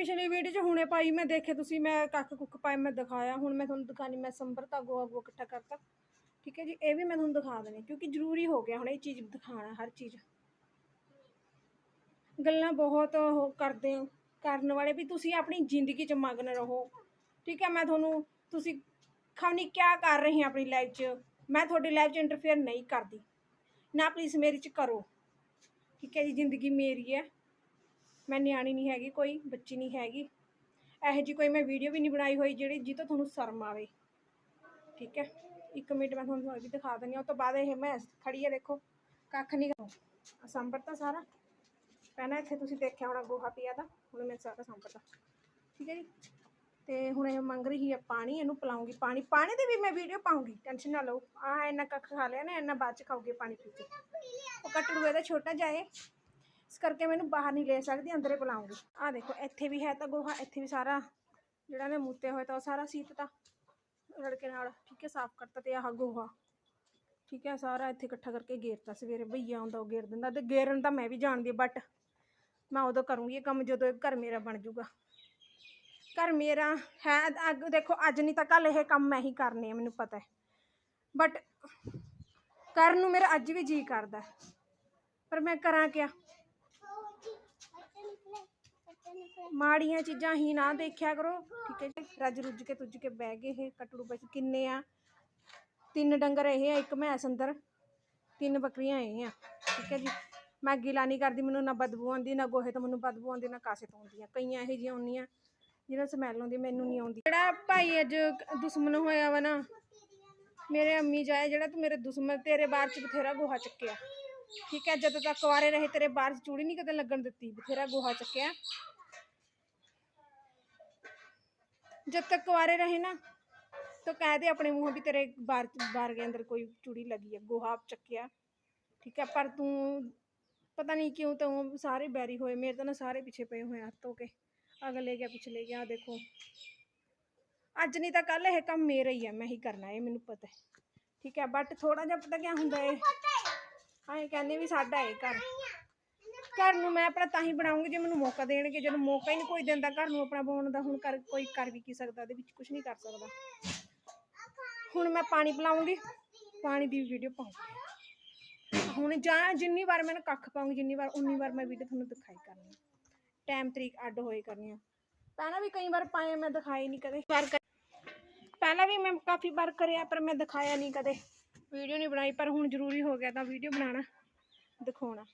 ਪਿਛਲੀ ਵੀਡੀਓ 'ਚ ਹੁਣੇ ਪਾਈ, ਮੈਂ ਦੇਖੇ ਤੁਸੀਂ, ਮੈਂ ਕੱਖ ਕੁੱਕ ਪਾਏ, ਮੈਂ ਦਿਖਾਇਆ। ਹੁਣ ਮੈਂ ਤੁਹਾਨੂੰ ਦਿਖਾਣੀ, ਮੈਂ ਸੰਭਰਤਾ ਗੋਆ ਗੋਆ ਇਕੱਠਾ ਕਰਤਾ। ਠੀਕ ਹੈ ਜੀ, ਇਹ ਵੀ ਮੈਂ ਤੁਹਾਨੂੰ ਦਿਖਾ ਦੇਣੀ, ਕਿਉਂਕਿ ਜ਼ਰੂਰੀ ਹੋ ਗਿਆ ਹੁਣ ਇਹ ਚੀਜ਼ ਦਿਖਾਣਾ ਹਰ ਚੀਜ਼। ਗੱਲਾਂ ਬਹੁਤ ਉਹ ਕਰਦੇ ਹੋ, ਕਰਨ ਵਾਲੇ ਵੀ ਤੁਸੀਂ ਆਪਣੀ ਜ਼ਿੰਦਗੀ 'ਚ ਮਗਨ ਰਹੋ। ਠੀਕ ਹੈ, ਮੈਂ ਤੁਹਾਨੂੰ, ਤੁਸੀਂ ਖਮਨੀ ਕਿਆ ਕਰ ਰਹੇ ਹਾਂ ਆਪਣੀ ਲਾਈਫ 'ਚ? ਮੈਂ ਤੁਹਾਡੀ ਲਾਈਫ 'ਚ ਇੰਟਰਫੇਅਰ ਨਹੀਂ ਕਰਦੀ। ਨਾ ਪਲੀਜ਼ ਮੇਰੀ 'ਚ ਕਰੋ। ਠੀਕ ਹੈ ਜੀ, ਜ਼ਿੰਦਗੀ ਮੇਰੀ ਹੈ। ਮੈਂ ਨਿਆਣੀ ਨਹੀਂ ਹੈਗੀ, ਕੋਈ ਬੱਚੀ ਨਹੀਂ ਹੈਗੀ। ਇਹੋ ਜੀ ਕੋਈ ਮੈਂ ਵੀਡੀਓ ਵੀ ਨਹੀਂ ਬਣਾਈ ਹੋਈ ਜਿਹੜੀ ਜਿਹਦੇ ਤੋਂ ਤੁਹਾਨੂੰ ਸ਼ਰਮ ਆਵੇ। ਠੀਕ ਹੈ? ਇੱਕ ਮਿੰਟ ਮੈਂ ਤੁਹਾਨੂੰ ਇਹ ਵੀ ਦਿਖਾ ਦਿੰਦੀ ਹਾਂ, ਉਹ ਤੋਂ ਬਾਅਦ ਇਹ ਮੈਂ ਖੜੀ ਹੈ, ਦੇਖੋ। ਕੱਖ ਨਹੀਂ ਸੰਭਰ ਤਾਂ ਸਾਰਾ। ਪਹਿਲਾਂ ਇੱਥੇ ਤੁਸੀਂ ਦੇਖਿਆ ਹੋਣਾ ਗੋਹਾ ਪਿਆ ਦਾ ਹੁਣ ਮੈਂ ਸਾਰਾ ਸੰਭਰਤਾ ਠੀਕ ਹੈ ਜੀ? ਤੇ ਹੁਣ ਇਹ ਮੰਗ ਰਹੀ ਹੈ ਪਾਣੀ, ਇਹਨੂੰ ਪਿਲਾਉਂਗੀ ਪਾਣੀ। ਪਾਣੀ ਦੀ ਵੀ ਮੈਂ ਵੀਡੀਓ ਪਾਉਂਗੀ ਟੈਨਸ਼ਨ ਨਾ ਲਓ। ਆਹ ਇੰਨਾ ਕੱਖ ਖਾ ਲਿਆ ਨਾ, ਇੰਨਾ ਬਾਅਦ ਚ ਖਾਓਗੇ ਪਾਣੀ ਪੀ ਕੇ। ਉਹ ਕਟੜੂ ਇਹਦਾ ਛੋਟਾ ਜਾਏ ਇਸ ਕਰਕੇ ਮੈਨੂੰ ਬਾਹਰ ਨਹੀਂ ਲੈ ਸਕਦੀ, ਅੰਦਰੇ ਪਿਲਾਉਂਗੀ ਆ ਦੇਖੋ, ਇੱਥੇ ਵੀ ਹੈ ਤਾਂ ਗੋਹਾ, ਇੱਥੇ ਵੀ ਸਾਰਾ ਜਿਹੜਾ ਨੇ ਮੂਤੇ ਹੋਏ ਤਾਂ ਉਹ ਸਾਰਾ ਸੀਤਤਾ ਰੜਕੇ ਨਾਲ, ਠੀਕ ਹੈ, ਸਾਫ਼ ਕਰਤਾ ਤੇ ਆਹ ਗੋਹਾ। ਠੀਕ ਹੈ, ਸਾਰਾ ਇੱਥੇ ਇਕੱਠਾ ਕਰਕੇ ਗੇਰਤਾ ਸਵੇਰੇ ਭਈਆ ਆਉਂਦਾ ਉਹ ਗੇਰ ਦਿੰਦਾ ਤੇ ਗੇਰਨ ਤਾਂ ਮੈਂ ਵੀ ਜਾਣਦੀ ਬਟ ਮੈਂ ਉਦੋਂ ਕਰੂੰਗੀ ਇਹ ਕੰਮ ਜਦੋਂ ਇਹ ਘਰ ਮੇਰਾ ਬਣ ਜਾਊਗਾ। ਘਰ ਮੇਰਾ ਹੈ, ਅੱਗ ਦੇਖੋ, ਅੱਜ ਨਹੀਂ ਤਾਂ ਕੱਲ ਇਹ ਕੰਮ ਮੈਂ ਹੀ ਕਰਨੇ ਆ, ਮੈਨੂੰ ਪਤਾ ਹੈ। ਬਟ ਕਰਨ ਨੂੰ ਮੇਰਾ ਅੱਜ ਵੀ ਜੀ ਕਰਦਾ ਪਰ ਮੈਂ ਕਰਾਂ ਕਿਆ? ਮਾੜੀਆਂ ਚੀਜ਼ਾਂ ਹੀ ਨਾ ਦੇਖਿਆ ਕਰੋ। ਠੀਕ ਹੈ ਜੀ। ਰੱਜ ਰੁੱਜ ਕੇ ਤੁੱਜ ਕੇ ਬਹਿ ਗਏ ਇਹ ਕਟੜੂ ਵਿੱਚ ਕਿੰਨੇ ਆ? ਤਿੰਨ ਡੰਗਰ ਇਹ ਆ, ਇੱਕ ਮੈਂਸ ਅੰਦਰ। ਤਿੰਨ ਬੱਕਰੀਆਂ ਇਹ ਆ। ਠੀਕ ਹੈ ਜੀ। ਮੈਂ ਗਿਲਾ ਨਹੀਂ ਕਰਦੀ, ਮੈਨੂੰ ਨਾ ਬਦਬੂ ਆਉਂਦੀ, ਨਾ ਗੋਹੇ ਤੋਂ ਮੈਨੂੰ ਬਦਬੂ ਆਉਂਦੀ, ਨਾ ਕਾਸੇ ਤੋਂ ਆਉਂਦੀਆਂ ਕਈਆਂ ਇਹੋ ਜਿਹੀਆਂ ਆਉਂਦੀਆਂ, ਜਿਹਨਾਂ ਸਮੈਲ ਆਉਂਦੀ, ਮੈਨੂੰ ਨਹੀਂ ਆਉਂਦੀ। ਜਿਹੜਾ ਭਾਈ ਅੱਜ ਦੁਸ਼ਮਣ ਹੋਇਆ ਵਾ ਨਾ, ਮੇਰੇ ਅੰਮੀ ਜਾਏ, ਜਿਹੜਾ ਤੂੰ ਮੇਰੇ ਦੁਸ਼ਮਣ, ਤੇਰੇ ਬਾਹਰ ਚ ਬਥੇਰਾ ਗੋਹਾ ਚੱਕਿਆ। ਠੀਕ ਹੈ, ਜਦੋਂ ਤੱਕ ਕੁਆਰੇ ਰਹੇ, ਤੇਰੇ ਬਾਹਰ ਚ ਚੂੜੀ ਨਹੀਂ ਕਦੇ ਲੱਗਣ ਦਿੱਤੀ, ਬਥੇਰਾ ਗੋਹਾ ਚੱਕਿਆ। जब तक कुआरे रहे ना तो कह दे अपने मुंह भी तेरे बार बार के अंदर कोई चूड़ी लगी है गोहा चक्किया ठीक है पर तू पता नहीं क्यों तो सारे बैरी होए मेरे तो ना सारे पीछे पे हुए हाथ धो के अगले ले गया पिछले गया देखो ਅੱਜ ਨਹੀਂ ਤਾਂ ਕੱਲ ਇਹ ਕੰਮ ਮੇਰਾ ਹੀ ਹੈ ਮੈਂ ਹੀ ਕਰਨਾ ਇਹ ਮੈਨੂੰ ਪਤਾ ਹੈ ਠੀਕ ਹੈ ਬਟ ਥੋੜਾ ਜਿਹਾ ਪਤਾ ਕਿਆ ਹੁੰਦਾ ਹੈ ਹਾਂ ਕਹਿੰਦੇ ਵੀ ਸਾਡਾ ਇਹ ਘਰ ਘਰ ਨੂੰ ਮੈਂ ਆਪਣਾ ਤਾਂ ਹੀ ਬਣਾਉਂਗੀ ਜੇ ਮੈਨੂੰ ਮੌਕਾ ਦੇਣਗੇ। ਜਦੋਂ ਮੌਕਾ ਹੀ ਨਹੀਂ ਕੋਈ ਦਿੰਦਾ ਘਰ ਨੂੰ ਆਪਣਾ ਬਣਾਉਣ ਦਾ, ਹੁਣ ਕਰ, ਕੋਈ ਕਰ ਵੀ ਕੀ ਸਕਦਾ ਉਹਦੇ ਵਿੱਚ ਕੁਝ ਨਹੀਂ ਕਰ ਸਕਦਾ। ਹੁਣ ਮੈਂ ਪਾਣੀ ਪਿਲਾਉਂਗੀ, ਪਾਣੀ ਦੀ ਵੀਡੀਓ ਪਾਉਂਗੀ। ਹੁਣ ਜਾਂ ਜਿੰਨੀ ਵਾਰ ਮੈਂ ਕੱਖ ਪਾਉਂਗੀ, ਜਿੰਨੀ ਵਾਰ, ਉਨੀ ਵਾਰ ਮੈਂ ਵੀਡੀਓ ਤੁਹਾਨੂੰ ਦਿਖਾਈ ਕਰਨੀ ਟਾਈਮ ਤਰੀਕ ਅੱਡ ਹੋਏ ਕਰਨੀ ਆ। ਪਹਿਲਾਂ ਵੀ ਕਈ ਵਾਰ ਪਾਏ ਮੈਂ ਦਿਖਾਈ ਨਹੀਂ ਕਦੇ। ਵਾਰ ਪਹਿਲਾਂ ਵੀ ਮੈਂ ਕਾਫੀ ਵਾਰ ਕਰਿਆ, ਪਰ ਮੈਂ ਦਿਖਾਇਆ ਨਹੀਂ ਕਦੇ। ਵੀਡੀਓ ਨਹੀਂ ਬਣਾਈ, ਪਰ ਹੁਣ ਜ਼ਰੂਰੀ ਹੋ ਗਿਆ ਤਾਂ ਵੀਡੀਓ ਬਣਾਉਣਾ, ਦਿਖਾਉਣਾ।